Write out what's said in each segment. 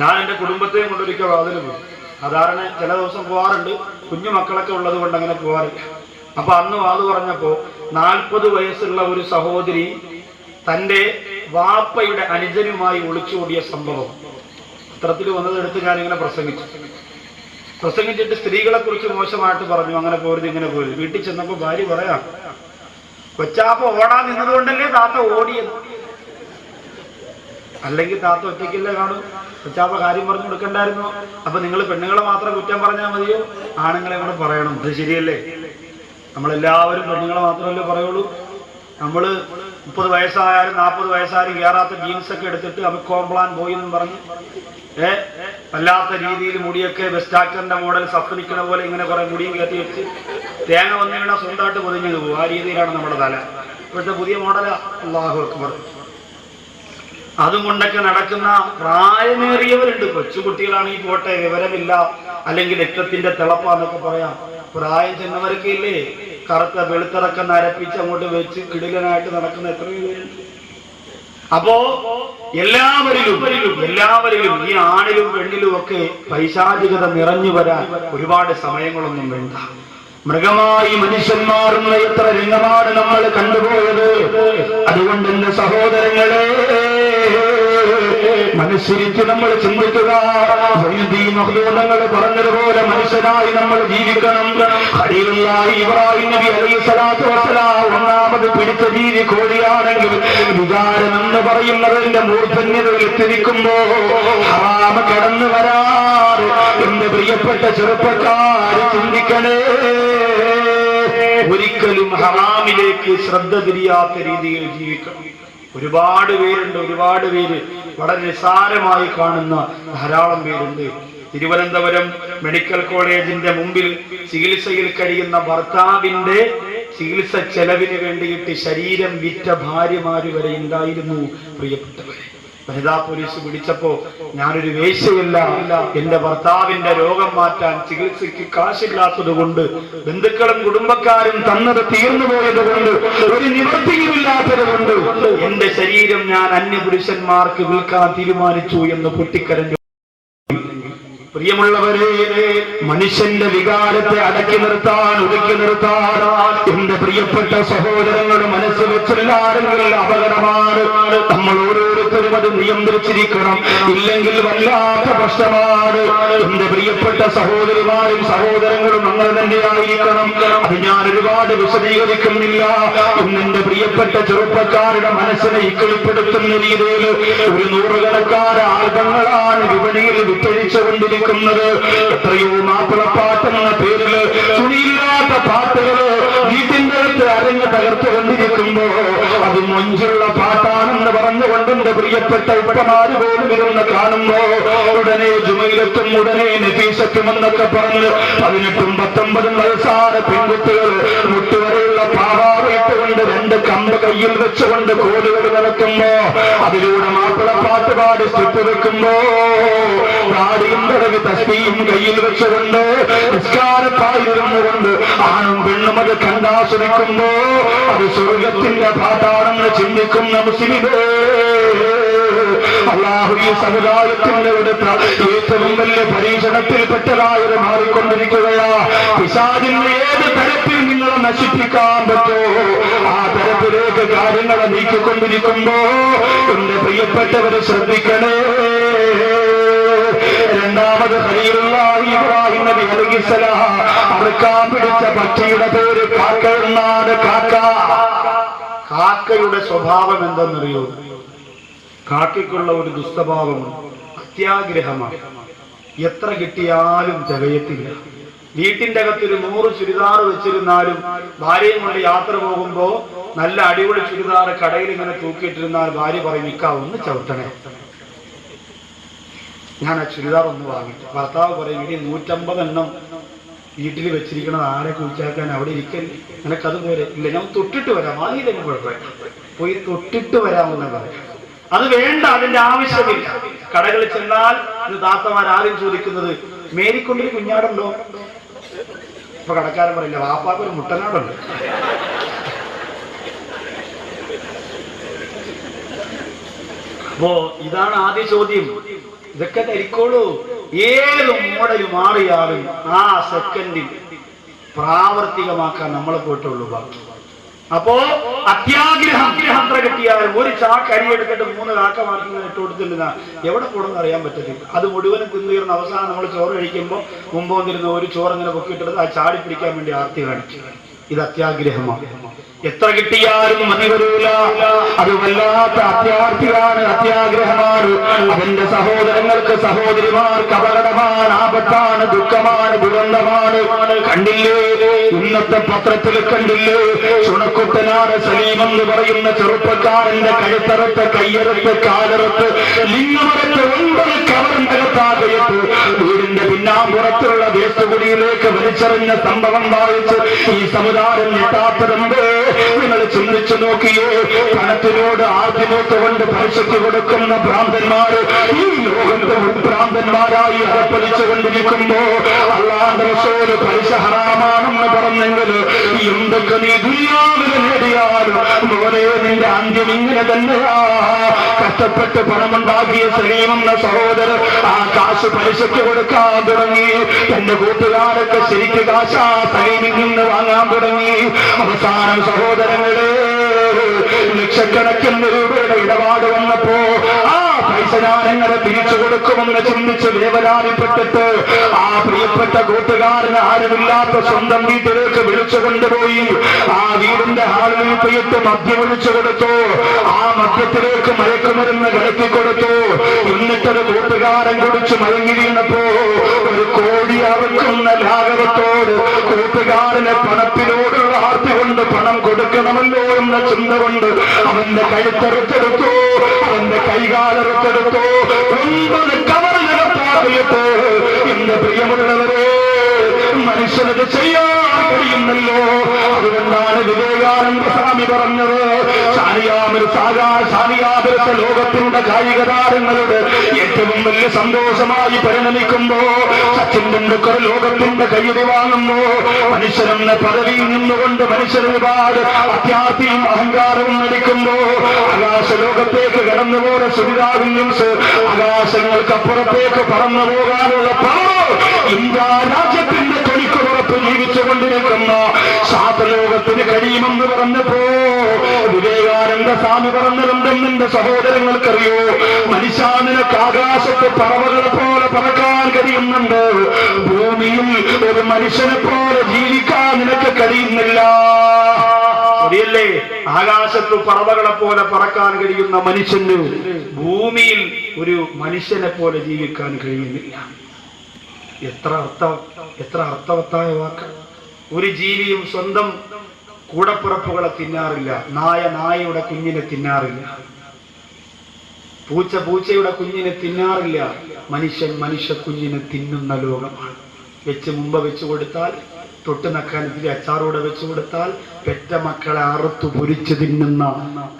ഞാൻ എന്റെ കുടുംബത്തെയും കൊണ്ടൊരിക്കൽ വാതിൽ പോയി സാധാരണ ചില ദിവസം പോവാറുണ്ട്. കുഞ്ഞു മക്കളൊക്കെ ഉള്ളത് കൊണ്ട് അങ്ങനെ പോവാറില്ല. അപ്പൊ അന്ന് വാത് പറഞ്ഞപ്പോ നാൽപ്പത് വയസ്സുള്ള ഒരു സഹോദരി തന്റെ വാപ്പയുടെ അനുജനുമായി ഒളിച്ചോടിയ സംഭവം. പത്രത്തിൽ വന്നതെടുത്ത് ഞാനിങ്ങനെ പ്രസംഗിച്ചു. പ്രസംഗിച്ചിട്ട് സ്ത്രീകളെ കുറിച്ച് മോശമായിട്ട് പറഞ്ഞു. അങ്ങനെ പോരുത് ഇങ്ങനെ പോരുത്. വീട്ടിൽ ചെന്നപ്പോ ഭാര്യ പറയാം കൊച്ചാപ്പ ഓടാൻ നിന്നതുകൊണ്ടല്ലേ താത്ത ഓടിയത്? അല്ലെങ്കിൽ താത്ത ഒറ്റയ്ക്കല്ലേ കാണും? കൊച്ചാപ്പ കാര്യം പറഞ്ഞു കൊടുക്കണ്ടായിരുന്നു. അപ്പൊ നിങ്ങൾ പെണ്ണുങ്ങളെ മാത്രം കുറ്റം പറഞ്ഞാൽ മതിയോ? ആണുങ്ങളെ കൂടെ പറയണം. അത് ശരിയല്ലേ? നമ്മളെല്ലാവരും പെണ്ണുങ്ങളെ മാത്രമല്ലേ പറയുള്ളൂ. നമ്മൾ മുപ്പത് വയസ്സായാലും നാൽപ്പത് വയസ്സായാലും കയറാത്ത ജീൻസ് ഒക്കെ എടുത്തിട്ട് അവ കോംപ്ലാൻ പോയി എന്നും പറഞ്ഞു ഏ? വല്ലാത്ത രീതിയിൽ മുടിയൊക്കെ വെസ്റ്റാക്ടറിന്റെ മോഡൽ സഫനിക്കണ പോലെ ഇങ്ങനെ കുറെ മുടിയും കയറ്റി വെച്ച് തേങ്ങ വന്നു വീണ സ്വന്തമായിട്ട് പൊതിഞ്ഞു പോകും. ആ രീതിയിലാണ് നമ്മുടെ തല. ഇപ്പോഴത്തെ പുതിയ മോഡലാ അള്ളാഹു അക്ബർ. അതും കൊണ്ടൊക്കെ നടക്കുന്ന പ്രായമേറിയവരുണ്ട്. ഈ പോട്ടെ വിവരമില്ല. അല്ലെങ്കിൽ രക്തത്തിന്റെ തിളപ്പാന്നൊക്കെ പറയാം. പ്രായം ചെന്നവരൊക്കെ ഇല്ലേ? കറുത്ത വെളുത്തിറക്കം നരപ്പിച്ച് അങ്ങോട്ട് വെച്ച് കിടിലനായിട്ട് നടക്കുന്ന എത്രയോ പേരുണ്ട്. അപ്പോ എല്ലാവരിലും എല്ലാവരിലും ഈ ആണിലും പെണ്ണിലും ഒക്കെ പൈശാചികത നിറഞ്ഞു വരാൻ ഒരുപാട് സമയങ്ങളൊന്നും വേണ്ട. മൃഗമായി മനുഷ്യൻ മാറുന്ന എത്ര രംഗമാണ് നമ്മൾ കണ്ടുപോയത്. അതുകൊണ്ട് എന്റെ സഹോദരങ്ങളെ മനസ്സിരിച്ച് നമ്മൾ ചിന്തിക്കുക. മഹദൂതങ്ങൾ പറഞ്ഞതുപോലെ മനുഷ്യനായി നമ്മൾ ജീവിക്കണം. ഇബ്രാഹിം നബി അലൈഹി സ്വലാത്തു വസ്സലാം ഒന്നാമത് പിടിച്ച ജീവി കോഴിയാണെങ്കിൽ വികാരം എന്ന് പറയുന്നതിന്റെ മൂർധന്യതയിൽ എത്തിരിക്കുമ്പോ ഹറാമ കടന്നു വരാറ് എന്റെ പ്രിയപ്പെട്ട ചെറുപ്പക്കാർ ചിന്തിക്കണേ. ഒരിക്കലും ഹറാമിലേക്ക് ശ്രദ്ധ തിരിയാത്ത രീതിയിൽ ജീവിക്കണം. ഒരുപാട് പേരുണ്ട് ഒരുപാട് പേര് വളരെ നിസ്സാരമായി കാണുന്ന ധാരാളം പേരുണ്ട്. തിരുവനന്തപുരം മെഡിക്കൽ കോളേജിന്റെ മുമ്പിൽ ചികിത്സയിൽ കഴിയുന്ന ഭർത്താവിന്റെ ചികിത്സ ചെലവിന് വേണ്ടിയിട്ട് ശരീരം വിറ്റ ഭാര്യമാര് വരെ ഉണ്ടായിരുന്നു പ്രിയപ്പെട്ടവരെ. വനിതാ പോലീസ് പിടിച്ചപ്പോ ഞാനൊരു വേശ്യയല്ല. എന്റെ ഭർത്താവിന്റെ രോഗം മാറ്റാൻ ചികിത്സയ്ക്ക് കാശില്ലാത്തത് കൊണ്ട് ബന്ധുക്കളും കുടുംബക്കാരും തന്നത് തീർന്നു പോയത് കൊണ്ട് ഒരു നിവൃത്തിയുമില്ലാത്തത് കൊണ്ട് എന്റെ ശരീരം ഞാൻ അന്യപുരുഷന്മാർക്ക് വിൽക്കാൻ തീരുമാനിച്ചു എന്ന് പൊട്ടിക്കരഞ്ഞു. പ്രിയമുള്ളവരെ മനുഷ്യന്റെ വികാരത്തെ അടക്കി നിർത്താൻ ഒതുക്കി നിർത്താൻ എന്റെ പ്രിയപ്പെട്ട സഹോദരങ്ങളുടെ മനസ്സ് വെച്ചെല്ലാരെങ്കിലും അപകടമാണ്. നമ്മൾ ഓരോരുത്തരും അത് നിയന്ത്രിച്ചിരിക്കണം. ഇല്ലെങ്കിൽ വല്ലാത്ത പ്രശ്നമാണ്. എന്റെ പ്രിയപ്പെട്ട സഹോദരിമാരും സഹോദരങ്ങളും നമ്മൾ തന്നെയായിരിക്കണം അത് ഞാൻ ഒരുപാട് വിശദീകരിക്കുന്നില്ല. എന്നെ പ്രിയപ്പെട്ട ചെറുപ്പക്കാരുടെ മനസ്സിനെ ഇക്കിളിപ്പെടുത്തുന്ന രീതിയിൽ ഒരു നൂറുകണക്കാര ആൽബങ്ങളാണ് വിപണിയിൽ വിറ്റഴിച്ചുകൊണ്ടിരിക്കുന്നത്. എത്രയോ മാപ്പിളപ്പാട്ടെന്ന പേരിൽ തുണിയില്ലാത്ത പാട്ടുകൾ വീട്ടിന്റെ അടുത്ത് അരങ്ങ് തകർത്തു കൊണ്ടിരിക്കുമ്പോ അത് മൊഞ്ചുള്ള പാട്ടാണെന്ന് പറഞ്ഞുകൊണ്ട് എന്റെ പ്രിയപ്പെട്ട ഉപ്പമാര് പോലും ഇരുന്ന് കാണുമ്പോ ഉടനെ ജുമയിലെത്തും ഉടനെ നഫീസത്തും എന്നൊക്കെ പറഞ്ഞ് പതിനെട്ടും പത്തൊമ്പതും വയസ്സാറ് പെൺകുട്ടികൾ കമ്പ് കയ്യിൽ വെച്ചുകൊണ്ട് കോലുകൾ നടക്കുമ്പോ അതിലൂടെ മാപ്പിളപ്പാട്ട് പാടി സ്റ്റിപ്പ് വെക്കുമ്പോ താടിയും തടവി തസ്തിയും കയ്യിൽ വെച്ചുകൊണ്ട് നിസ്കാരത്തായിരുന്നുകൊണ്ട് ആണും പെണ്ണും അത് കണ്ടാസ്വദിക്കുമ്പോ അത് സ്വർഗത്തിന്റെ പാട്ടാണെന്ന് ചിന്തിക്കുന്ന മുസ്ലിമേ അള്ളാഹു ഈ സമുദായത്തിന്റെ എടുത്ത ഏറ്റവും വലിയ പരീക്ഷണത്തിൽപ്പെട്ടതായത് മാറിക്കൊണ്ടിരിക്കുകയാ. പിശാദിന്റെ ഏത് തരത്തിൽ നശിപ്പിക്കാൻ പറ്റോ? ആ തരത്തിലേക്ക് കാര്യങ്ങളെ നീക്കിക്കൊണ്ടിരിക്കുമ്പോ എന്റെ പ്രിയപ്പെട്ടവരെ ശ്രദ്ധിക്കണേ. രണ്ടാമത് ഇബ്രാഹിം നബി അലൈഹിസ്സലാം അറുക്കാൻ പിടിച്ച പക്ഷിയുടെ പേര് കാക്ക എന്നാണ് കാക്ക. കാക്കയുടെ സ്വഭാവം എന്തെന്നറിയോ? കാക്കയ്ക്കുള്ള ഒരു ദുസ്വഭാവം അത്യാഗ്രഹമാണ്. എത്ര കിട്ടിയാലും തികയത്തില്ല. വീട്ടിന്റെ അകത്ത് ഒരു നൂറ് ചുരിദാർ വെച്ചിരുന്നാലും ഭാര്യയും കൊണ്ട് യാത്ര പോകുമ്പോ നല്ല അടിപൊളി ചുരിദാർ കടയിൽ ഇങ്ങനെ തൂക്കിയിട്ടിരുന്നാൽ ഭാര്യ പറയും നിക്കാ ഒന്ന് ചവിട്ടണേ. ഞാൻ ആ ചുരിദാർ ഒന്ന് വാങ്ങിട്ടു ഭർത്താവ് പറയും ഇനി നൂറ്റമ്പത് എണ്ണം വീട്ടിൽ വെച്ചിരിക്കണത് ആരെ കുഴിച്ചാക്കാൻ അവിടെ ഇരിക്കല്ലേ നിനക്കത് പോരെ. ഇല്ല ഞാൻ തൊട്ടിട്ട് വരാം. വാങ്ങിയില്ലെങ്കിൽ കുഴപ്പമില്ല പോയി തൊട്ടിട്ട് വരാമെന്ന് പറയാം അത് വേണ്ട അതിന്റെ ആവശ്യമില്ല. കടകളിൽ ചെന്നാൽ താത്തമാർ ആരും ചോദിക്കുന്നത് മേരിക്കൊണ്ടൊരു കുഞ്ഞാടുണ്ടോ? ഇപ്പൊ കടക്കാരൻ പറയില്ല വാപ്പാക്ക് ഒരു മുട്ടനാടുണ്ട്. അപ്പോ ഇതാണ് ആദ്യ ചോദ്യം. ഇതൊക്കെ ധരിക്കോളൂ. ഏത് മോഡൽ മാറിയാലും ആ സെക്കൻഡിൽ പ്രാവർത്തികമാക്കാൻ നമ്മളെ പോയിട്ടുള്ളൂ ബാക്കി. അപ്പോ അത്യാഗ്രഹം അത്ര കിട്ടിയാലും ഒരു ചാക്ക് അരി മൂന്ന് കാക്ക മാത്രം ഇട്ട് കൊടുത്തിരുന്ന എവിടെ പോകണമെന്ന് അറിയാൻ പറ്റത്തില്ല. അത് മുഴുവനും തിന്നുയർന്ന അവസാനം നമ്മൾ ചോറ് കഴിക്കുമ്പോൾ മുമ്പ് വന്നിരുന്ന ഒരു ചോറ് ഇങ്ങനെ പൊക്കിയിട്ടെടുത്ത് ആ ചാടി പിടിക്കാൻ വേണ്ടി ആർത്തി കാണിച്ചു. ഇത് അത്യാഗ്രഹമാണ്. എത്ര കിട്ടിയാലും മതി വരൂല. അത് വല്ലാത്ത അത്യാർത്ഥിയാണ് അത്യാഗ്രഹമാണ്. അവന്റെ സഹോദരങ്ങൾക്ക് സഹോദരിമാർക്ക് അപകടമാണ് ആപത്താണ് ദുഃഖമാണ് ദുരന്തമാണ്. കണ്ടില്ലേ? ഇന്നത്തെ പത്രത്തിൽ കണ്ടില്ലേ? ചുണക്കുട്ടനാട് സലീം എന്ന് പറയുന്ന ചെറുപ്പക്കാരന്റെ കഴുത്തറത്ത് കയ്യറത്ത് കാലറത്ത് ലിംഗമരത്ത് ഒൻപത് കവറിനകത്താകയിട്ട് വീടിന്റെ പിന്നാമ്പുറത്തുള്ള വേസ്റ്റുകുടിയിലേക്ക് വലിച്ചെറിഞ്ഞ സംഭവം വായിച്ച് ഈ സമുദായം ഞെട്ടാത്തതുണ്ട്. നിങ്ങൾ ചിന്തിച്ചു നോക്കിയേ പണത്തിനോട് ആദ്യമൊക്കെ കൊണ്ട് പലിശയ്ക്ക് കൊടുക്കുന്ന ഭ്രാന്തന്മാർ ഈ ലോകത്ത് ഭ്രാന്തന്മാരായി അറപ്പലിച്ചു കൊണ്ടിരിക്കുമ്പോ അള്ളാന്റെ റസൂൽ ഹറാമാണെന്ന് പറഞ്ഞെങ്കിൽ എന്തൊക്കെ നീ ദുര്യാവിന് നേടിയാലും മോനെ നിന്റെ അന്ത്യം ഇങ്ങനെ തന്നെയാ. കഷ്ടപ്പെട്ട് പണമുണ്ടാക്കിയ സലീമെന്ന സഹോദരൻ ആ കാശ് പലിശയ്ക്ക് കൊടുക്കാൻ തുടങ്ങി. തന്റെ കൂട്ടുകാരൊക്കെ ശരിക്ക് കാശാ സലീമിൽ നിന്ന് വാങ്ങാൻ തുടങ്ങി. അവസാനം സഹോദരങ്ങളെ ലക്ഷക്കണക്കിന് രൂപയുടെ ഇടപാട് വന്നപ്പോ ആ പൈസ ഞാൻ എങ്ങനെ തിരിച്ചു കൊടുക്കുമെന്ന് ചിന്തിച്ച് വേവലാതിപ്പെട്ടിട്ട് ആ പ്രിയപ്പെട്ട കൂട്ടുകാരന് ആരുമില്ലാത്ത സ്വന്തം വീട്ടിലേക്ക് വിളിച്ചു കൊണ്ടുപോയി. ആ വീടിന്റെ ഹാളിൽ പോയിട്ട് മദ്യം വിളിച്ചു കൊടുത്തു. ആ മദ്യത്തിലേക്ക് മയക്കുമരുന്ന് കിടത്തി കൊടുത്തു. എന്നിട്ടൊരു കൂട്ടുകാരൻ കുടിച്ച് മയങ്ങി വീണപ്പോ ഒരു കോടി അറക്കുന്ന ലാഘവത്തോട് കൂട്ടുകാരനെ പണത്തിനോടുള്ള ആർത്തി കൊണ്ട് പണം കൊടുക്കണമല്ലോ എന്ന ചിന്ത കൊണ്ട് അവന്റെ കഴുത്തെടുത്തെടുത്തു അവന്റെ കൈകാലെടുത്തെടുത്തു. ഒമ്പത് കവറിനകത്താറിയിട്ട് എന്റെ പ്രിയമുള്ളവരെ മനുഷ്യനത് ചെയ്യാൻ കഴിയുന്നല്ലോ. അതുകൊണ്ടാണ് വിവേകാനന്ദ സ്വാമി പറഞ്ഞത് ഷാനിയാപുരത്തെ ലോകത്തിന്റെ കായിക താരങ്ങളുടെ ഏറ്റവും വലിയ സന്തോഷമായി പരിണമിക്കുമ്പോ സച്ചിൻ ടെണ്ടുൽക്കർ ലോകത്തിന്റെ കയ്യിൽ വാങ്ങുന്നു മനുഷ്യനെന്ന പദവിയിൽ നിന്നുകൊണ്ട് മനുഷ്യർ ഒരുപാട് അത്യാർത്ഥിയും അഹങ്കാരവും നടിക്കുമ്പോ ആകാശ ലോകത്തേക്ക് കടന്നുപോലെ സുനിതാ വില്യംസ് ആകാശങ്ങൾക്കപ്പുറത്തേക്ക് പറന്നു പോകാനുള്ള പവർ ഇന്ത്യ തൊലിക്കുറപ്പ് ജീവിച്ചുകൊണ്ടിരിക്കുന്ന ശാസ്ത്രലോകത്തിന് കഴിയുമെന്ന് പറഞ്ഞപ്പോ വിവേകാനന്ദ സ്വാമി പറഞ്ഞതെന്തും എന്റെ സഹോദരങ്ങൾക്കറിയോ? മനുഷ്യ നിനക്ക് ആകാശത്ത് പറവകളെ പോലെ പറക്കാൻ കഴിയുന്നുണ്ട്. ഭൂമിയിൽ ഒരു മനുഷ്യനെ പോലെ ജീവിക്കാൻ നിനക്ക് കഴിയുന്നില്ല. ശരിയല്ലേ ആകാശത്ത് പറവകളെ പോലെ പറക്കാൻ കഴിയുന്ന മനുഷ്യന് ഭൂമിയിൽ ഒരു മനുഷ്യനെ പോലെ ജീവിക്കാൻ കഴിയുന്നില്ല. എത്ര അർത്ഥ എത്ര അർത്ഥവത്തായ വാക്ക്. ഒരു ജീവിയും സ്വന്തം കൂടപ്പുറപ്പുകളെ തിന്നാറില്ല. നായ നായയുടെ കുഞ്ഞിനെ തിന്നാറില്ല. പൂച്ച പൂച്ചയുടെ കുഞ്ഞിനെ തിന്നാറില്ല. മനുഷ്യൻ മനുഷ്യ കുഞ്ഞിനെ തിന്നുന്ന ലോകമാണ്. വെച്ച് മുമ്പ് വെച്ചു കൊടുത്താൽ തൊട്ട് നക്കാൻ ഇത്തിരി അച്ചാറൂടെ വെച്ചു കൊടുത്താൽ പെറ്റ മക്കളെ അറുത്തു പൊരിച്ചു തിന്നുന്ന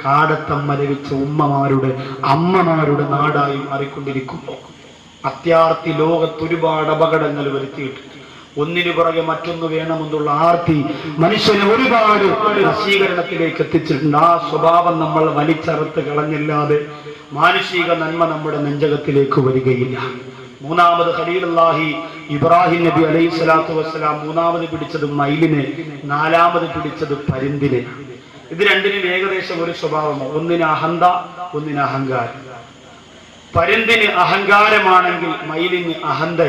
കാടത്തമ്മ ലഭിച്ച ഉമ്മമാരുടെ അമ്മമാരുടെ നാടായി മാറിക്കൊണ്ടിരിക്കുമ്പോൾ അത്യാർത്തി ലോകത്ത് ഒരുപാട് അപകടങ്ങൾ വരുത്തിയിട്ടുണ്ട് ഒന്നിനു പുറകെ മറ്റൊന്ന് വേണമെന്നുള്ള ആർത്തി മനുഷ്യനെ ഒരുപാട് നശീകരണത്തിലേക്ക് എത്തിച്ചിട്ടുണ്ട്. ആ സ്വഭാവം നമ്മൾ വലിച്ചറുത്ത് കളഞ്ഞില്ലാതെ മാനുഷിക നന്മ നമ്മുടെ നെഞ്ചകത്തിലേക്ക് വരികയില്ല. മൂന്നാമത് ഹലീലാഹി ഇബ്രാഹിം നബി അലൈഹി സ്വലാത്തു വസ്സലാം മൂന്നാമത് പിടിച്ചത് മയിലിനെ നാലാമത് പിടിച്ചത് പരുന്തിനെ. ഇത് രണ്ടിനും ഏകദേശം ഒരു സ്വഭാവമാണ്. ഒന്നിന് അഹന്ത ഒന്നിന് അഹങ്കാരം. പരുന്തിന് അഹങ്കാരമാണെങ്കിൽ മയിലിന് അഹന്ത.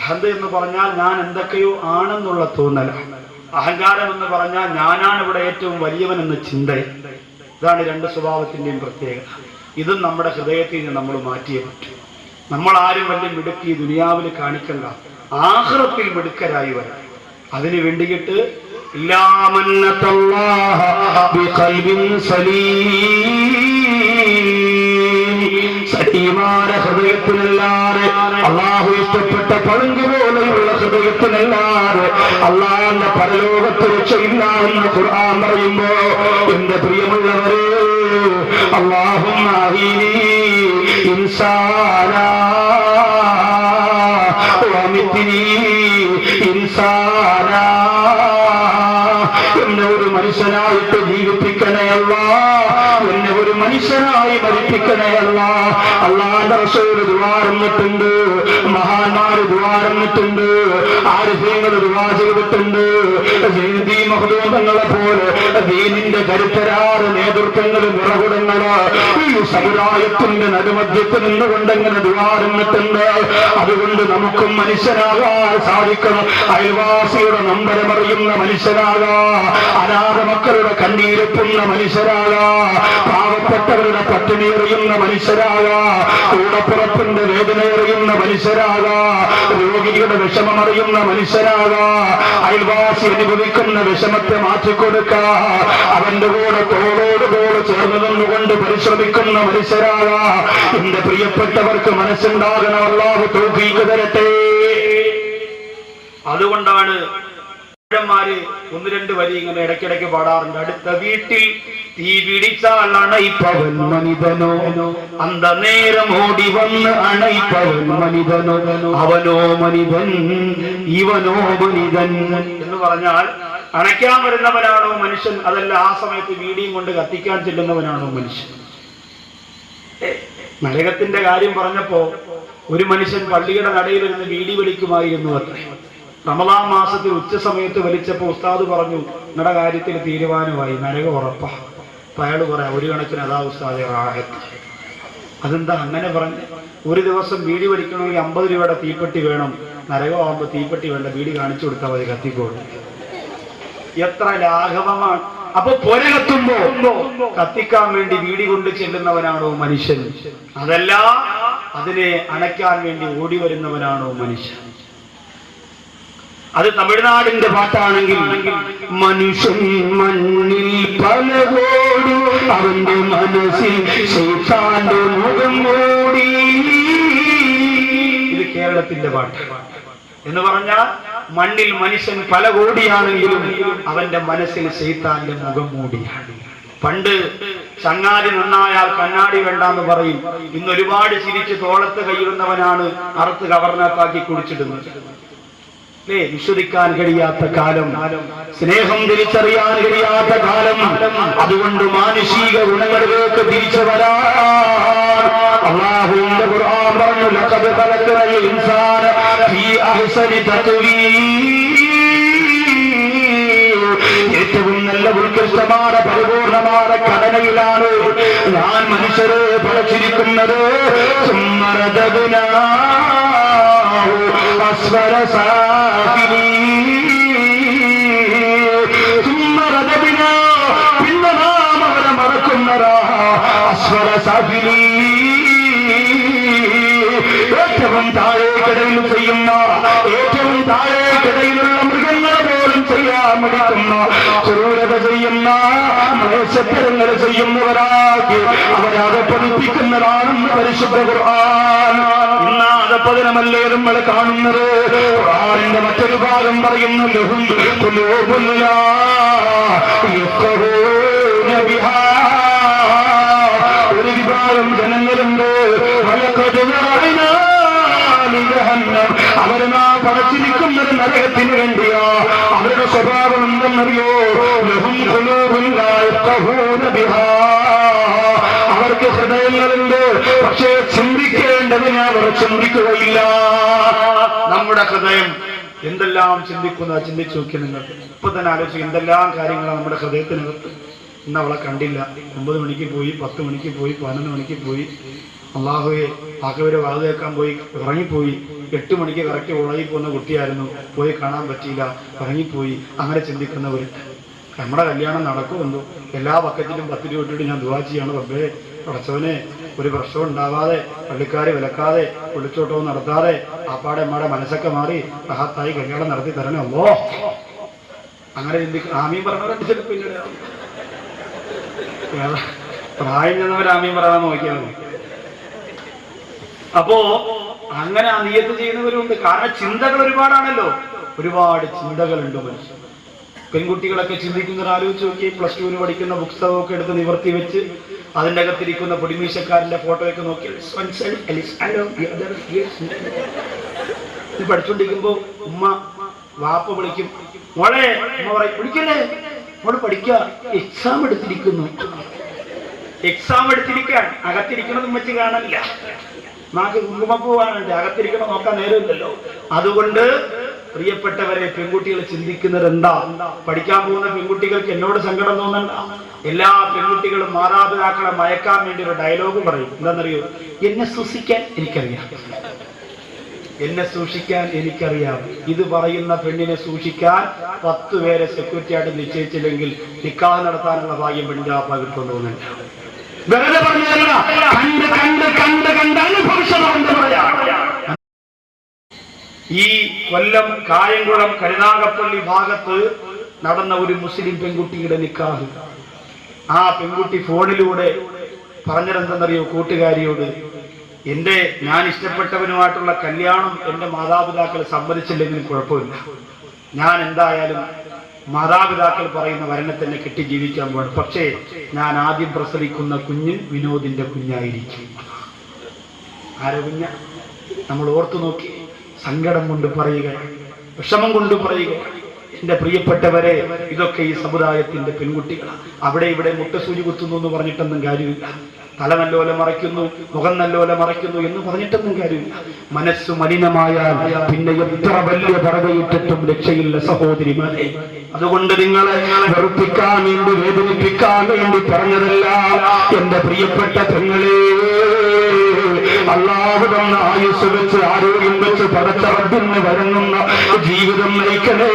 അഹന്ത എന്ന് പറഞ്ഞാൽ ഞാൻ എന്തൊക്കെയോ ആണെന്നുള്ള തോന്നല അഹങ്കാരം എന്ന് പറഞ്ഞാൽ ഞാനാണ് ഇവിടെ ഏറ്റവും വലിയവൻ എന്ന ചിന്ത. ഇതാണ് രണ്ട് സ്വഭാവത്തിന്റെയും പ്രത്യേകത. ഇതും നമ്മുടെ ഹൃദയത്തിൽ നിന്ന് നമ്മൾ മാറ്റിയേ പറ്റൂ. നമ്മൾ ആരും വലിയ മിടുക്കി ദുനിയാവിൽ കാണിക്കണ്ട. ആഹ്റത്തിൽ മിടുക്കരായി വരാം. അതിന് വേണ്ടിയിട്ട് ഇല്ലാ മൻ അത്തല്ലാഹ ബിഖൽബിൻ സലീം. സലീമായ ഹൃദയത്തിനല്ലാതെ അള്ളാഹു ഇഷ്ടപ്പെട്ട പളുങ്ക് പോലെയുള്ള ഹൃദയത്തിനല്ലാതെ അള്ളാഹിന്റെ പരലോകത്ത് രക്ഷയില്ല എന്ന് ഖുർആൻ പറയുമ്പോ എന്റെ പ്രിയമുള്ളവരെ അള്ളാഹു ഒരു മനുഷ്യനായിട്ട് ജീവിപ്പിക്കണേ അല്ല എന്നെ ഒരു മനുഷ്യനായി മരിപ്പിക്കണേ അല്ല അള്ളാന്റെ റസൂൽ ദുവാറുന്നിട്ടുണ്ട് മഹാന്മാര് ദുവാറുന്നിട്ടുണ്ട് ആരിഫ്യങ്ങൾ ദുവാ ചെയ്തിട്ടുണ്ട്. മഹദൂതങ്ങളെ പോലെ ദീനിന്റെ കരുത്തരാറ് നേതൃത്വങ്ങൾ നിറകുടങ്ങൾ ഈ സമുദായത്തിന്റെ നടുമധ്യത്തിൽ നിന്നുകൊണ്ട് ഇങ്ങനെ ദുവാറുന്നിട്ടുണ്ട് അതുകൊണ്ട് നമുക്കും മനുഷ്യനാകാൻ സാധിക്കണം. അയൽവാസിയുടെ നമ്പരമറിയുന്ന മനുഷ്യനാകാ. അനാഥ മക്കളുടെ കണ്ണീരെത്തുന്ന മനുഷ്യനാകാ പാവപ്പെട്ടവരുടെ പട്ടിണി എറിയുന്ന മനുഷ്യരാകാ. കൂടപ്പുറപ്പിന്റെ വേദന അറിയുന്ന മനുഷ്യരാകാ. രോഗിയുടെ വിഷമമറിയുന്ന മനുഷ്യരാകാ. അയൽവാസി അനുഭവിക്കുന്ന വിഷമത്തെ മാറ്റിക്കൊടുക്ക. അവന്റെ കൂടെ തോളോട് തോട് ചേർന്ന് നിന്നുകൊണ്ട് പരിശ്രമിക്കുന്ന മനുഷ്യരാകാ. എന്റെ പ്രിയപ്പെട്ടവർക്ക് മനസ്സുണ്ടാകണം. അള്ളാഹു തോഫീക്ക് തരട്ടെ. അതുകൊണ്ടാണ് ന്മാര് ഒന്ന് രണ്ട് വരി ഇങ്ങനെ ഇടയ്ക്കിടയ്ക്ക് പാടാറുണ്ട്. അടുത്ത വീട്ടിൽ തീ പിടിച്ചാൽ അണയിപ്പവൻ മനിതനോ. അന്ത നേരം ഓടി വന്ന് അണയിപ്പവൻ മനിതനോ. അവനോ മനിതൻ ഇവനോ മനിതൻ. എന്ന് പറഞ്ഞാൽ അണയ്ക്കാൻ വരുന്നവനാണോ മനുഷ്യൻ? അതല്ല ആ സമയത്ത് വീടിയും കൊണ്ട് കത്തിക്കാൻ ചെല്ലുന്നവനാണോ മനുഷ്യൻ? നരകത്തിന്റെ കാര്യം പറഞ്ഞപ്പോ ഒരു മനുഷ്യൻ പള്ളിയുടെ നടയിലിരുന്ന് വീടി വിളിക്കുമായിരുന്നു അത്രേ. റമദാൻ മാസത്തിൽ ഉച്ച സമയത്ത് വലിച്ചപ്പോ ഉസ്താദ് പറഞ്ഞു നിങ്ങളുടെ കാര്യത്തിൽ തീരുമാനമായി നരക ഉറപ്പാ. അപ്പൊ അയാൾ പറയാം ഒരു കണക്കിന് അതാ ഉസ്താദെ റാഹത്ത്. അതെന്താ അങ്ങനെ പറഞ്ഞു ഒരു ദിവസം വീടി വലിക്കണമെങ്കിൽ അമ്പത് രൂപയുടെ തീപ്പെട്ടി വേണം. നരകമാകുമ്പോ തീപ്പെട്ടി വേണ്ട വീടി കാണിച്ചു കൊടുത്താൽ മതി കത്തിക്കോട്ടെ. എത്ര ലാഘവമാണ്. അപ്പൊ പൊര കത്തുമ്പോ കത്തിക്കാൻ വേണ്ടി വീടി കൊണ്ട് ചെല്ലുന്നവനാണോ മനുഷ്യൻ? അതല്ല അതിനെ അണയ്ക്കാൻ വേണ്ടി ഓടി വരുന്നവനാണോ മനുഷ്യൻ? അത് തമിഴ്നാടിന്റെ പാട്ടാണെങ്കിൽ മനുഷ്യൻ മണ്ണിൽ പലകോടി അവന്റെ മനസ്സിൽ ശൈത്താന്റെ മുഖം മൂടി. ഇത് കേരളത്തിന്റെ പാട്ട് എന്ന് പറഞ്ഞാൽ മണ്ണിൽ മനുഷ്യൻ പല കോടിയാണെങ്കിലും അവന്റെ മനസ്സിൽ സൈത്താന്റെ മുഖം മൂടിയാണ് പണ്ട് ചങ്ങാതി നന്നായാൽ കണ്ണാടി വേണ്ടാന്ന് പറയും. ഇന്ന് ഒരുപാട് ചിരിച്ച് തോളത്ത് കയ്യുന്നവനാണ് അറുത്ത് കവർണത്താക്കി കുടിച്ചിടുന്നത്. അല്ലേ വിശ്വസിക്കാൻ കഴിയാത്ത കാലം. സ്നേഹം തിരിച്ചറിയാൻ കഴിയാത്ത കാലം. അതുകൊണ്ട് മാനുഷിക ഗുണങ്ങളിലേക്ക് തിരിച്ചു വരാൻ അള്ളാഹുവിന്റെ ഖുർആൻ പറഞ്ഞു ലഖദ് ഖലഖനൽ ഇൻസാന ഫീ അഹ്സനി തഖ്വീം ഏറ്റവും നല്ല ഉത്കൃഷ്ടമായ പരിപൂർണമായ ഘടനയിലാണ് ഞാൻ മനുഷ്യരെ നാം അവരെ മറക്കുന്നതാ അസ്വര സാഹിലീ ഏറ്റവും താഴേക്കിടയിൽ ചെയ്യുന്ന ഏറ്റവും താഴേക്കിടയിലുള്ള മൃഗങ്ങളെ പോലും ചെയ്യാൻ മടിക്കുന്ന ക്രൂരത ചെയ്യുന്ന മനുഷ്യത്തരങ്ങൾ ചെയ്യുന്നവരാക്കി അവരെ അകപ്പതിപ്പിക്കുന്നതാണെന്ന് പരിശുദ്ധ ഖുർആൻ ഇന്ന് അകപ്പതിനമല്ലേ നമ്മൾ കാണുന്നത്? ഖുറാനിന്റെ മറ്റൊരു ഭാഗം പറയുന്നു ലഹും ഖുലൂബുല്ല യഫ്ഖഹൂന ബിഹാ. ഒരു വിഭാഗം ജനങ്ങളുണ്ട്. അവരെ നാം പടച്ചിരിക്കുന്നത് നരകത്തിന് വേണ്ടിയാ. അവരുടെ സ്വഭാവം എന്തെന്നറിയോ? ലഹും ഖുലൂബുൻ ലാ യഫ്ഖഹൂന ബിഹാ. അവർക്ക് ഹൃദയങ്ങളുണ്ട്. പക്ഷേ ചിന്തിക്കേണ്ടതിനെ അവർ ചിന്തിക്കുകയില്ല. നമ്മുടെ ഹൃദയം എന്തെല്ലാം ചിന്തിക്കുന്ന ചിന്തിച്ചു നോക്കി നിങ്ങൾ ഇപ്പൊ തന്നെ ആലോചിച്ച് എന്തെല്ലാം കാര്യങ്ങളാണ് നമ്മുടെ ഹൃദയത്തിനകത്ത്. ഇന്ന് അവളെ കണ്ടില്ല. ഒമ്പത് മണിക്ക് പോയി പത്ത് മണിക്ക് പോയി പതിനൊന്ന് മണിക്ക് പോയി. അള്ളാഹുവെ ആക്കവരെ വാത് കേൾക്കാൻ പോയി ഇറങ്ങിപ്പോയി. എട്ട് മണിക്ക് കറക്റ്റ് ഉളകി പോകുന്ന കുട്ടിയായിരുന്നു. പോയി കാണാൻ പറ്റിയില്ല. ഇറങ്ങിപ്പോയി. അങ്ങനെ ചിന്തിക്കുന്നവർ നമ്മുടെ കല്യാണം നടക്കുമെന്ന് എല്ലാ പക്കത്തിലും പത്ത് രൂപ ഇട്ടിട്ട് ഞാൻ ദുവാ ചെയ്യാണ്. റബ്ബേ പടച്ചവനെ ഒരു പ്രശ്നം ഉണ്ടാവാതെ പള്ളിക്കാർ വിലക്കാതെ ഒളിച്ചോട്ടവും നടത്താതെ ആപ്പാടെ അമ്മയുടെ മനസ്സൊക്കെ മാറി മഹത്തായി കല്യാണം നടത്തി തരണേ അല്ലോ അങ്ങനെ ചിന്തിക്കും ആമീൻ പറഞ്ഞവരുണ്ട് ചിലപ്പോൾ പിന്നീട് പ്രായം ചെന്നവർ ആമീൻ പറയാൻ നോക്കിയാൽ മതി അപ്പോ അങ്ങനെ ആ നിയത്ത് ചെയ്യുന്നവരുണ്ട്. കാരണം ചിന്തകൾ ഒരുപാടാണല്ലോ. ഒരുപാട് ചിന്തകളുണ്ട് മനുഷ്യൻ പെൺകുട്ടികളൊക്കെ ചിന്തിക്കുന്നത് ആലോചിച്ച് നോക്കി. പ്ലസ് ടുവിന് പഠിക്കുന്ന പുസ്തകമൊക്കെ എടുത്ത് നിവർത്തി വെച്ച് അതിന്റെ അകത്തിരിക്കുന്ന പൊടിമീശക്കാരന്റെ ഫോട്ടോയൊക്കെ നോക്കി. പഠിച്ചുകൊണ്ടിരിക്കുമ്പോൾ Alessandro, the other years." ഇത് പഠിച്ചുകൊണ്ടിരിക്കുമ്പോ ഉമ്മ വാപ്പ വിളിക്കും മോളെ ഉമ്മ പറയും വിളിക്കല്ലേ? മോൾ പഠിക്കുക എക്സാം എടുത്തിരിക്കുന്നു. എക്സാം എടുത്തിരിക്കാൻ അകത്തിരിക്കണത് ഉമ്മച്ച് കാണാനില്ല. നാക്ക് കുങ്കുമപ്പൂവാണ് അകത്തിരിക്കണം നോക്കാൻ നേരമില്ലല്ലോ. അതുകൊണ്ട് പ്രിയപ്പെട്ടവരെ പെൺകുട്ടികൾ ചിന്തിക്കുന്നത് എന്താ പഠിക്കാൻ പോകുന്ന പെൺകുട്ടികൾക്ക് എന്നോട് സങ്കടം തോന്നണ്ട. എല്ലാ പെൺകുട്ടികളും മാതാപിതാക്കളെ മയക്കാൻ വേണ്ടി ഒരു ഡയലോഗ് പറയും. എന്താണെന്നറിയോ? എന്നെ സൂക്ഷിക്കാൻ എനിക്കറിയാം. എന്നെ സൂക്ഷിക്കാൻ എനിക്കറിയാം. ഇത് പറയുന്ന പെണ്ണിനെ സൂക്ഷിക്കാൻ പത്ത് പേരെ സെക്യൂരിറ്റി ആയിട്ട് നിശ്ചയിച്ചില്ലെങ്കിൽ നിക്കാഹ് നടത്താനുള്ള ഭാഗ്യം പെണ്ണിന്റെ ആ ഭാഗത്ത് കൊണ്ടുപോകുന്നുണ്ട് വെറുതെ പറഞ്ഞു കണ്ട് കണ്ട് കണ്ട് കണ്ട് അനുഭവിച്ചതുകൊണ്ട് പറയാം. ഈ കൊല്ലം കായംകുളം കരുനാഗപ്പള്ളി ഭാഗത്ത് നടന്ന ഒരു മുസ്ലിം പെൺകുട്ടിയുടെ നിക്കാഹ്. ആ പെൺകുട്ടി ഫോണിലൂടെ പറഞ്ഞതെന്തെന്നറിയോ കൂട്ടുകാരിയോട്? എന്റെ ഞാൻ ഇഷ്ടപ്പെട്ടവനുമായിട്ടുള്ള കല്യാണം എന്റെ മാതാപിതാക്കൾ സമ്മതിച്ചില്ലെങ്കിലും കുഴപ്പമില്ല. ഞാൻ എന്തായാലും മാതാപിതാക്കൾ പറയുന്ന വരനെ തന്നെ കെട്ടി ജീവിക്കാൻ പോകണം പക്ഷേ ഞാൻ ആദ്യം പ്രസവിക്കുന്ന കുഞ്ഞ് വിനോദിന്റെ കുഞ്ഞായിരിക്കും. ആരോ കുഞ്ഞ? നമ്മൾ ഓർത്തു നോക്കി. സങ്കടം കൊണ്ട് പറയുക വിഷമം കൊണ്ട് പറയുക. എന്റെ പ്രിയപ്പെട്ടവരെ ഇതൊക്കെ ഈ സമുദായത്തിന്റെ പെൺകുട്ടികളാണ്. അവിടെ ഇവിടെ മുട്ടസൂചി കുത്തുന്നു എന്ന് പറഞ്ഞിട്ടൊന്നും കാര്യമില്ല. തല നല്ലോല മറയ്ക്കുന്നു മുഖം നല്ലോല മറയ്ക്കുന്നു എന്ന് പറഞ്ഞിട്ടൊന്നും കാര്യമില്ല. മനസ്സ് മലിനമായാൽ പിന്നെ എത്ര വലിയ പറവയിട്ടിട്ടും രക്ഷയില്ല സഹോദരിമാരെ. അതുകൊണ്ട് നിങ്ങളെ വെറുപ്പിക്കാൻ വേണ്ടി വേദനിപ്പിക്കാൻ വേണ്ടി പറഞ്ഞതല്ല. എന്റെ പ്രിയപ്പെട്ട പെങ്ങളെ അള്ളാഹു തന്ന ആയുസ് വെച്ച് ആരോഗ്യം വെച്ച് പടച്ചറബിന് വരങ്ങുന്ന ജീവിതം നയിക്കണേ.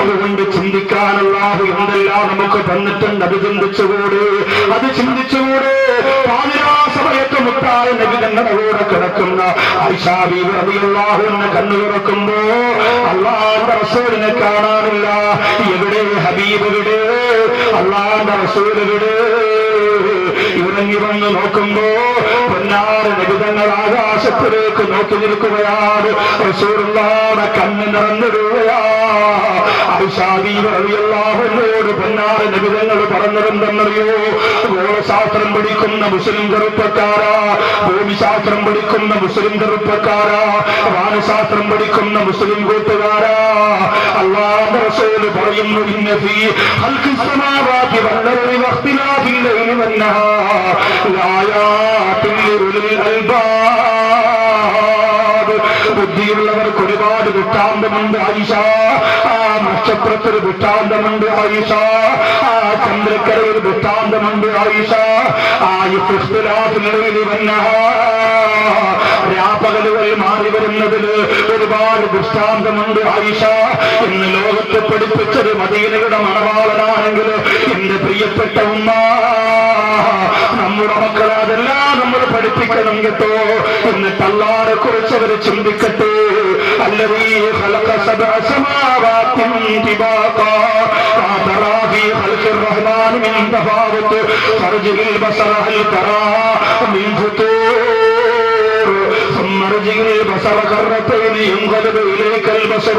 അതുകൊണ്ട് ചിന്തിക്കാൻ എന്തെല്ലാം നമുക്ക് തന്നിട്ടുണ്ട് അത് ചിന്തിച്ചുകൂടെ അത് ചിന്തിച്ചുകൂടെ. റസൂലിനെ കാണാനില്ല. എവിടെ ഹബീബ് വിടേ അള്ളാഹുന്റെ റസൂൽ ഇറങ്ങി വന്ന് നോക്കുമ്പോ പൊന്നാറ് നിബിതങ്ങൾ ആകാശത്തിലേക്ക് നോക്കി നിൽക്കുകയാണ്. റസൂലുള്ളാടെ കണ്ണ് നിറഞ്ഞിടുകയാ. ോട് പൊന്നാറ് നിബിതങ്ങൾ പറഞ്ഞതെന്തെന്നറിയോ? ഗോളശാസ്ത്രം പഠിക്കുന്ന മുസ്ലിം ചെറുപ്പക്കാരാ. ഭൂമിശാസ്ത്രം പഠിക്കുന്ന മുസ്ലിം ചെറുപ്പക്കാരാ. വാനശാസ്ത്രം പഠിക്കുന്ന മുസ്ലിം കൂട്ടുകാരാ. അള്ളാഹ് റസൂൽ പറയുന്നു ഇന്ന ഫീ ഖൽഖി സമാവാതി വൽ അർളി അൽബാബ് ബുദ്ധിയുള്ളവർക്ക് ഒരുപാട് ദൃഷ്ടാന്തമുണ്ട് ആയിഷാ. നക്ഷത്രത്തിൽ ദൃഷ്ടാന്തമുണ്ട് ആയിഷ. ആ ചന്ദ്രക്കരയിൽ ദൃഷ്ടാന്തമുണ്ട് ആയിഷ. ആ ഇഖ്തിലാഫിൽ വന്ന രാപകലുകൾ മാറി വരുന്നതിൽ ഒരുപാട് ദൃഷ്ടാന്തമുണ്ട് ആയിഷ. ഇന്ന് ലോകത്തെ പഠിപ്പിച്ചത് മദീനയുടെ മണവാളനാണെങ്കിൽ എന്റെ പ്രിയപ്പെട്ട ഉമ്മ. നമ്മുടെ മക്കൾ അതെല്ലാം നമ്മൾ പഠിപ്പിക്കണം കേട്ടോ. എന്നിട്ട് അല്ലാതെ കുറിച്ച് ചിന്തിക്കട്ടെ. الذي خلق سبع سماوات طباقا ما ترى في خلق الرحمن من تفاوت فارجع البصر هل ترى من فطور ثم ارجع البصر كرتين ينقلب اليك البصر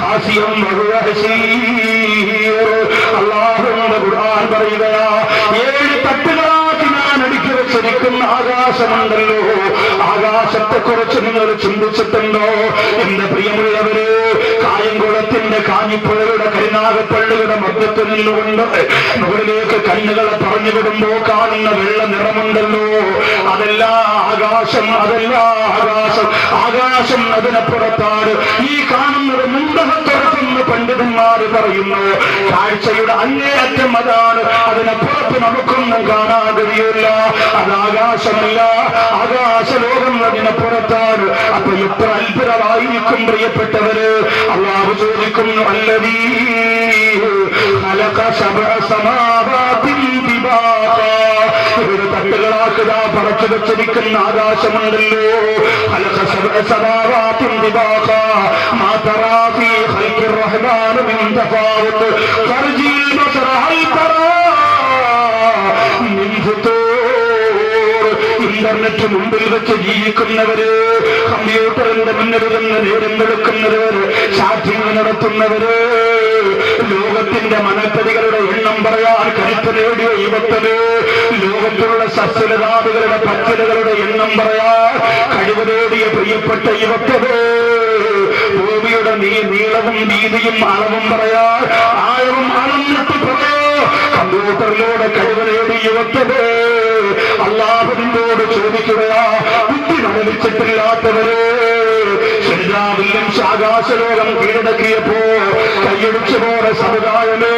خاسئا وهو حسير അള്ളാഹുവിന്റെ ഖുർആൻ പറയുകയാ ഏഴ് തട്ടുകളാക്കി ഞാൻ വെച്ചിരിക്കുന്ന ആകാശമുണ്ടല്ലോ ആകാശത്തെ കുറിച്ച് നിങ്ങൾ ചിന്തിച്ചിട്ടുണ്ടോ? എന്റെ പ്രിയമുള്ളവര് കായംകുളത്തിന്റെ കാഞ്ഞിപ്പുഴയുടെ കരുനാഗപ്പള്ളിയുടെ മധ്യത്തിൽ നിന്നുകൊണ്ട് മുകളിലേക്ക് കണ്ണുകളെ പറഞ്ഞു വിടുമ്പോ കാണുന്ന വെള്ള നിറമുണ്ടല്ലോ. അതല്ല ആകാശം അതല്ല ആകാശം. ആകാശം അതിനപ്പുറത്താണ് ഈ കാണുന്നത് മുണ്ടകത്തുറക്കുന്ന പണ്ഡിതന്മാർ പറയുന്നു കാഴ്ചയുടെ അങ്ങേയറ്റം അതാണ്. അതിനപ്പുറത്ത് നമുക്കൊന്നും കാണാൻ കഴിയില്ല അത് ആകാശമല്ല. ആകാശലോകം അതിനപ്പുറത്താണ് അപ്പൊ എത്ര അത്ഭുതമായിരിക്കും പ്രിയപ്പെട്ടവര്. അള്ളാഹു ചോദിക്കുന്നു അല്ലതീ തട്ടുകളാക്കുക പറച്ചു വെച്ചിരിക്കുന്ന ആകാശമുണ്ടല്ലോ. മാതറാഫി ഹൽക്കിർ റഹ്മാനും തഫാവത്ത്. തർജീൽ ബസറഹ ഇന്റർനെറ്റ് മുമ്പിൽ വെച്ച് ജീവിക്കുന്നവര് കമ്പ്യൂട്ടറിന്റെ മുന്നിൽ നിന്ന് നേരം വെളുക്കുന്നവര് ചാറ്റിംഗ് നടത്തുന്നവര് ലോകത്തിന്റെ മനപ്പതികളുടെ എണ്ണം പറയാൻ കരുത്ത് നേടിയ യുവത്തത് ലോകത്തിലുള്ള സസ്യലതാദികളുടെ പച്ചലുകളുടെ എണ്ണം പറയാൻ കഴിവ് നേടിയ പ്രിയപ്പെട്ട യുവത്തത് ഭൂമിയുടെ നീ നീളവും വീതിയും അളവും പറയാൻ ആഴവും അളന്നിട്ട് പറയോ കമ്പ്യൂട്ടറിലൂടെ കഴിവ് നേടി യുവത്വരെ അള്ളാഹു നിന്നോട് ചോദിക്കുകയാ ബുദ്ധി മനലിച്ചിട്ടില്ലാത്തവരെ ശരിയാവില്യം ആകാശലോകം കീഴടക്കിയപ്പോ കൈയടിച്ചു പോയ സമുദായമേ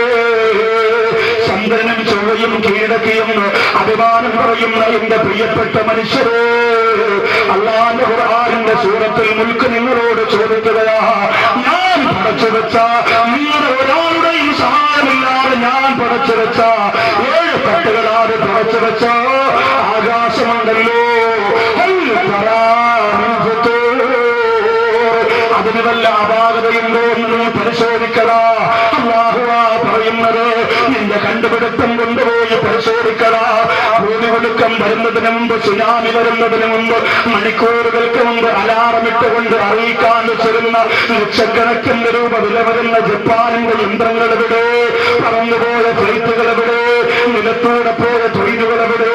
ചന്ദ്രനും ചൊവ്വയും കീഴടക്കിയെന്ന് അഭിമാനം പറയുന്ന എന്റെ പ്രിയപ്പെട്ട മനുഷ്യരെ അള്ളാന്റെ ഖുർആാനിന്റെ സൂറത്തിൽ മുൽക്ക് നിങ്ങളോട് ചോദിക്കുകയാ ഞാൻ പടച്ചു വെച്ച നിങ്ങളുടെ ഞാൻ പടച്ചു വെച്ച ഏഴ് തട്ടുകളാതെ പടച്ചു വെച്ച ആകാശമുണ്ടല്ലോ അതിന് അപാകതയുണ്ടോ എന്ന് പരിശോധിക്കടാ. അള്ളാഹുവാ പറയുന്നത്. നിന്റെ കണ്ടുപിടുത്തം കൊണ്ടുപോയി പരിശോധിക്കടാ ഭൂമി ഒടുക്കം വരുന്നതിന് മുമ്പ് സുനാമി വരുന്നതിന് മുമ്പ് മണിക്കൂറുകൾക്ക് മുമ്പ് അലാറമിട്ടുകൊണ്ട് അറിയിക്കാൻ വെച്ചിരുന്ന ലക്ഷക്കണക്കിന് രൂപ വില വരുന്ന ജപ്പാനിന്റെ യന്ത്രങ്ങൾ എവിടെ പറന്നുപോയ ഫ്ലൈറ്റുകൾ എവിടെ നിലത്തൂടെ പോയ തൊഴിലുകൾ എവിടെ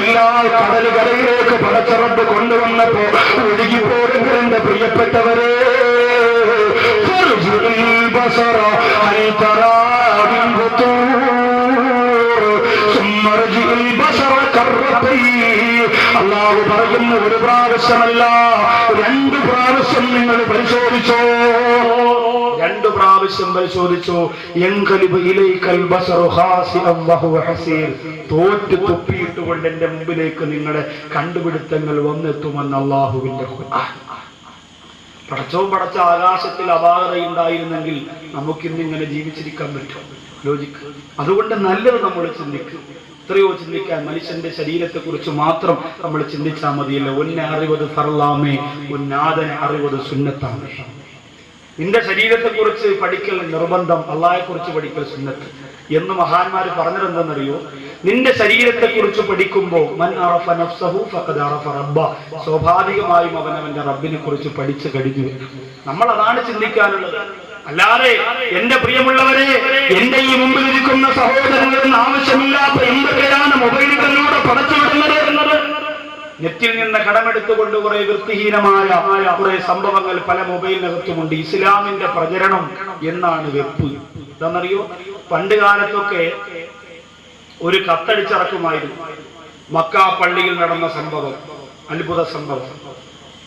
എല്ലാ കടല് കരയിലേക്ക് പടച്ചറപ്പ് കൊണ്ടുവന്നപ്പോ ഒഴുകിപ്പോരെങ്കിൽ എന്റെ പ്രിയപ്പെട്ടവരെ فارجع البصر هل ترى من അള്ളാഹു പറയുന്ന ഒരു പ്രാവശ്യമല്ല രണ്ട് പ്രാവശ്യം നിങ്ങൾ പരിശോധിച്ചോ? രണ്ട് പ്രാവശ്യം പരിശോധിച്ചു. തോറ്റ് തുപ്പിയിട്ടുകൊണ്ട് എന്റെ മുമ്പിലേക്ക് നിങ്ങളുടെ കണ്ടുപിടുത്തങ്ങൾ വന്നെത്തുമെന്ന് അള്ളാഹുവിന്റെ പടച്ചവും പടച്ച ആകാശത്തിൽ അപാകതയുണ്ടായിരുന്നെങ്കിൽ നമുക്കിന്ന് ഇങ്ങനെ ജീവിച്ചിരിക്കാൻ പറ്റും ലോജിക്ക് അതുകൊണ്ട് നല്ലത് നമ്മൾ ചിന്തിക്കും. എത്രയോ ചിന്തിക്കാൻ മനുഷ്യന്റെ ശരീരത്തെ കുറിച്ച് മാത്രം നമ്മൾ ചിന്തിച്ചാൽ മതിയല്ല. ഒന്നെ അറിവത് ഫർലാമേ ഒന്നാദനെ അറിവത് സുന്നത്താമേ നിന്റെ ശരീരത്തെ കുറിച്ച് പഠിക്കൽ നിർബന്ധം. അള്ളാഹെ കുറിച്ച് പഠിക്കൽ സുന്നത്ത്. എന്ന് മഹാന്മാർ പറഞ്ഞതെന്തെന്നറിയോ? നിന്റെ ശരീരത്തെ കുറിച്ച് പഠിക്കുമ്പോൾ സ്വാഭാവികമായും അവൻ അവന്റെ റബ്ബിനെ കുറിച്ച് പഠിച്ചു കഴിഞ്ഞു. നമ്മൾ അതാണ് ചിന്തിക്കാനുള്ളത്. അല്ലാതെ എന്റെ പ്രിയമുള്ളവരെ എന്റെ ഈ മുമ്പിൽ ഇരിക്കുന്ന സഹോദരങ്ങളിൽ ആവശ്യമില്ലാത്ത എന്തൊക്കെയാണ് മൊബൈലുകളിലൂടെ പടച്ചുവിടുന്നത് എന്നത് നെറ്റിൽ നിന്ന് കടമെടുത്തുകൊണ്ട് കുറെ വൃത്തിഹീനമായ കുറെ സംഭവങ്ങൾ പല മൊബൈലിനകത്തുമുണ്ട് ഇസ്ലാമിന്റെ പ്രചരണം എന്നാണ് വെപ്പ്. എന്താണെന്നറിയോ പണ്ട് കാലത്തൊക്കെ ഒരു കത്തടിച്ചിറക്കുമായിരുന്നു. മക്ക പള്ളിയിൽ നടന്ന സംഭവം അത്ഭുത സംഭവം.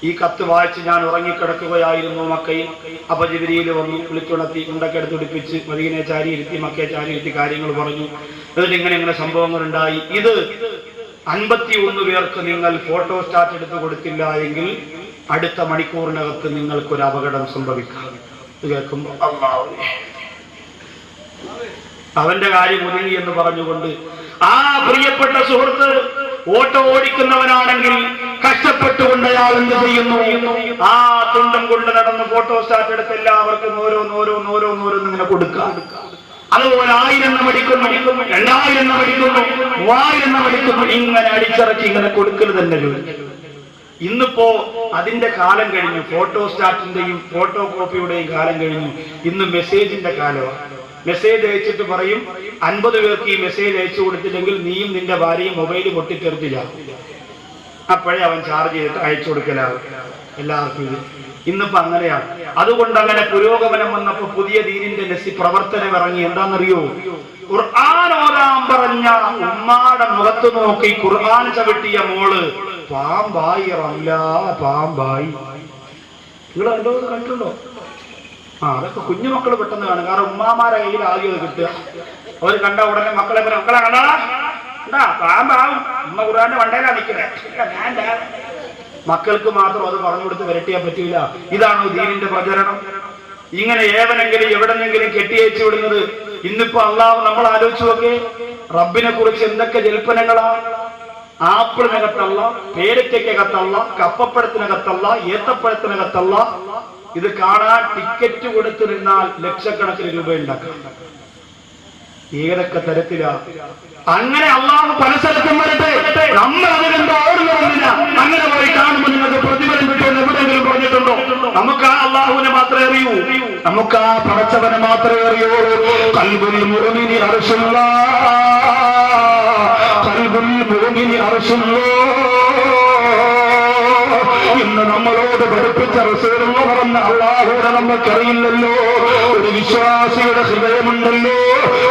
ഈ കത്ത് വായിച്ച് ഞാൻ ഉറങ്ങിക്കിടക്കുകയായിരുന്നു മക്കയിൽ. അപ്പൊ ജിബിരിയിൽ വന്നു വിളിച്ചുണർത്തി ഉണ്ടൊക്കെ എടുത്തുടിപ്പിച്ച് മദീനെ ചാരിയിരുത്തി മക്കയെ ചാരിയിരുത്തി കാര്യങ്ങൾ പറഞ്ഞു. എന്നിട്ട് ഇങ്ങനെ ഇങ്ങനെ സംഭവങ്ങൾ ഉണ്ടായി ഇത് അൻപത്തി ഒന്ന് പേർക്ക് നിങ്ങൾ ഫോട്ടോ സ്റ്റാറ്റ് എടുത്തു കൊടുത്തില്ല എങ്കിൽ അടുത്ത മണിക്കൂറിനകത്ത് നിങ്ങൾക്ക് ഒരു അപകടം സംഭവിക്കാം. ഇത് കേൾക്കുമ്പോൾ അവന്റെ കാര്യം ഒതുങ്ങി എന്ന് പറഞ്ഞുകൊണ്ട് ആ പ്രിയപ്പെട്ട സുഹൃത്ത് ഓട്ടോ ഓടിക്കുന്നവനാണെങ്കിൽ കഷ്ടപ്പെട്ടുകൊണ്ട് അയാൾ എന്ത് ചെയ്യുന്നു? ആ തുണ്ടം കൊണ്ട് നടന്ന് ഫോട്ടോ സ്റ്റാറ്റ് എടുത്ത് എല്ലാവർക്കും ഓരോന്നോരോന്നോരോന്നോരോന്ന് ഓരോന്ന് ഓരോന്ന് ഓരോന്ന് ഇങ്ങനെ കൊടുക്കാം. അതുപോലെ ആയിരം എണ്ണം അടിക്കുന്നു. രണ്ടായിരം അടിക്കുന്നു. മൂവായിരം അടിക്കുന്നു. ഇങ്ങനെ അടിച്ചിറക്കി ഇങ്ങനെ കൊടുക്കൽ തന്നെ ഇന്നിപ്പോ അതിന്റെ കാലം കഴിഞ്ഞു. ഫോട്ടോ സ്റ്റാറ്റിന്റെയും ഫോട്ടോ കോപ്പിയുടെയും കാലം കഴിഞ്ഞു. ഇന്ന് മെസ്സേജിന്റെ കാലമാണ് മെസ്സേജ് അയച്ചിട്ട് പറയും അൻപത് പേർക്ക് ഈ മെസ്സേജ് അയച്ചു കൊടുത്തില്ലെങ്കിൽ നീയും നിന്റെ ഭാര്യയും മൊബൈൽ പൊട്ടിത്തെറിച്ചില്ല. അപ്പോഴേ അവൻ ചാർജ് ചെയ്തിട്ട് അയച്ചു കൊടുക്കലാവും. എല്ലാവർക്കും ഇന്നിപ്പോ അങ്ങനെയാണ്. അതുകൊണ്ട് അങ്ങനെ പുരോഗമനം വന്നപ്പോ പുതിയ ദീനിന്റെ നെസ്സി പ്രവർത്തനം ഇറങ്ങി. എന്താണെന്നറിയോ? ഖുർആൻ ഓരാൻ പറഞ്ഞ ഉമ്മാടെ മുഖത്ത് നോക്കി ഖുർആൻ ചവിട്ടിയ മോൾ പാമ്പായി റംല പാമ്പായി. കണ്ടോ കണ്ടിട്ടുണ്ടോ? ആ അതൊക്കെ കുഞ്ഞുമക്കൾ പെട്ടെന്ന് കാണും. കാരണം ഉമ്മാമാരെ കയ്യിൽ ആദ്യം കിട്ടുക. അവർ കണ്ട ഉടനെ മക്കളെ മക്കളെ കണ്ടാ? പാമ്പാവും. ഉമ്മ ഖുർആന്റെ വണ്ടയിലാ നിൽക്കണേ മക്കൾക്ക് മാത്രം അത് പറഞ്ഞു കൊടുത്ത് വരട്ടിയാൽ പറ്റൂല. ഇതാണോ ദീനിന്റെ പ്രചരണം? ഇങ്ങനെ ഏവനെങ്കിലും എവിടെന്നെങ്കിലും കെട്ടിയച്ചു വിടുന്നത് ഇന്നിപ്പോ അള്ളാഹു നമ്മൾ ആലോചിച്ചു നോക്കേ. റബ്ബിനെ കുറിച്ച് എന്തൊക്കെ ജൽപ്പനങ്ങളാണ് ആപ്പിളിനകത്തല്ല പേരയ്ക്കകത്തല്ല കപ്പപ്പഴത്തിനകത്തല്ല ഏത്തപ്പഴത്തിനകത്തല്ല. ഇത് കാണാൻ ടിക്കറ്റ് കൊടുത്തിരുന്നാൽ ലക്ഷക്കണക്കിന് രൂപ ഉണ്ടാക്കാം ഏതൊക്കെ തരത്തിലാ? അങ്ങനെ അള്ളാഹു പല സ്ഥലത്തും വരട്ടെ. നമ്മൾ അതിനെന്താ ഓടുന്നില്ല അങ്ങനെ പോയി കാണുമ്പോൾ നിങ്ങൾക്ക് പ്രതിഫലം കിട്ടുമെന്ന് എവിടെയെങ്കിലും പറഞ്ഞിട്ടുണ്ടോ? നമുക്ക് ആ അള്ളാഹുവിനെ മാത്രമേ അറിയൂ. നമുക്ക് ആ പടച്ചവനെ മാത്രമേ അറിയൂ. കൽബുൽ മുറുമിനി അർശുള്ള കൽബുൽ മുറുമിനി അർശുള്ള ഇന്ന് നമ്മളോട് പഠിപ്പിച്ച റസൂലുള്ള പറഞ്ഞ അള്ളാഹുടെ നമുക്കറിയില്ലല്ലോ. ഒരു വിശ്വാസിയുടെ ഹൃദയമുണ്ടല്ലോ.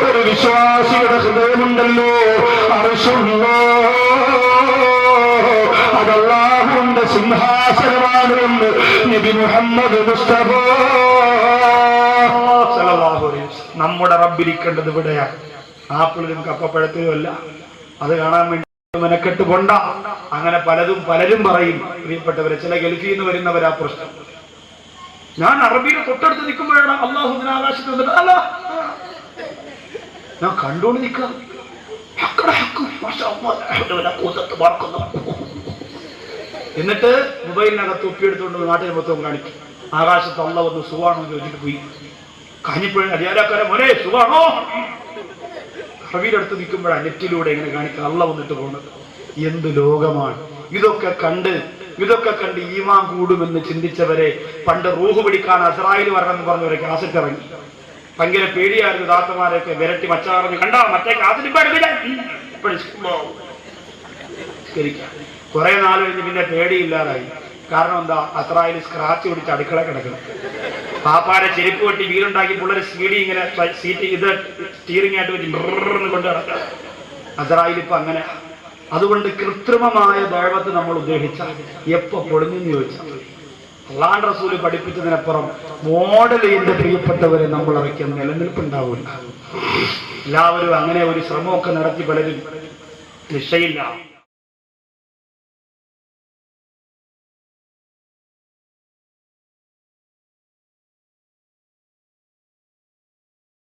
ഒരു വിശ്വാസിയുടെ ഹൃദയമുണ്ടല്ലോ. അറിശുള്ളോ അതല്ലാഹുവിന്റെ സിംഹാസനമാണ് എന്ന് നബി മുഹമ്മദ് മുസ്തഫ. നമ്മുടെ റബ്ബിരിക്കേണ്ടത് ഇവിടെയാണ് ആപ്പിളിനും കപ്പപ്പഴത്തിനും അല്ല അത് കാണാൻ വേണ്ടി മെനക്കെട്ട് കൊണ്ട അങ്ങനെ പലതും പലരും പറയും. പ്രിയപ്പെട്ടവരെ ചില ഗൾഫിൽ നിന്ന് വരുന്നവരാ പ്രശ്നം. ഞാൻ അറബിയുടെ തൊട്ടടുത്ത് നിൽക്കുമ്പോഴാണ് അള്ളാഹു ഇങ്ങനെ ആകാശത്ത് വന്നിട്ട് അല്ല ഞാൻ കണ്ടോണ്ട് നിൽക്കാം. എന്നിട്ട് മൊബൈലിനകത്ത് ഒപ്പിയെടുത്തുകൊണ്ട് നാട്ടിൽ മൊത്തം കാണിക്കും. ആകാശത്ത് അള്ള വന്ന് സുഖാണോ ചോദിച്ചിട്ട് പോയി. കാഞ്ഞിപ്പോഴും അധികാരക്കാരെ മോനെ സുഖാണോ റബിയുടെ അടുത്ത് നിൽക്കുമ്പോഴാണ് നെറ്റിലൂടെ ഇങ്ങനെ കാണിക്കുക അള്ള വന്നിട്ട് പോകുന്നത്. എന്ത് ലോകമാണ്. ഇതൊക്കെ കണ്ട് ഇതൊക്കെ കണ്ട് ഈമാൻ കൂടുമെന്ന് ചിന്തിച്ചവരെ പണ്ട് റൂഹ് പിടിക്കാൻ അസറായിൽ വരണം എന്ന് പറഞ്ഞവരെ കാസറ്റ് ഇറങ്ങി. ഭയങ്കര പേടിയായിരുന്നു ദാത്തമാരെയൊക്കെ വിരട്ടി മച്ച പറഞ്ഞു കണ്ടാ മറ്റേ കാസറ്റ് സ്കരിക്കാം കുറെ നാൾ കഴിഞ്ഞ് പിന്നെ പേടിയില്ലാതായി. കാരണം എന്താ? അസറായിൽ സ്ക്രാച്ച് പിടിച്ച് അടുക്കള കിടക്കണം. പാപ്പാരെ ചെരുപ്പ് വെട്ടി വീടുണ്ടാക്കി പിള്ളേർ സീഡി ഇങ്ങനെ സീറ്റ് ഇത് സ്റ്റീറിംഗ് ആയിട്ട് വെച്ച് ബ്രന്ന് കൊണ്ട് നടക്കാം അസറായിൽ അങ്ങനെ. അതുകൊണ്ട് കൃത്രിമമായ ദൈവത്തെ നമ്മൾ ഉദ്ദേശിച്ച എപ്പോ പൊളിഞ്ഞെന്ന് ചോദിച്ചാൽ അള്ളാൻ റസൂൽ പഠിപ്പിച്ചതിനപ്പുറം മോഡൽ എന്റെ പ്രിയപ്പെട്ടവരെ നമ്മൾ ഇറക്കിയ നിലനിൽപ്പുണ്ടാവില്ല എല്ലാവരും അങ്ങനെ ഒരു ശ്രമമൊക്കെ നടത്തി പലരും നിശ്ചയില്ല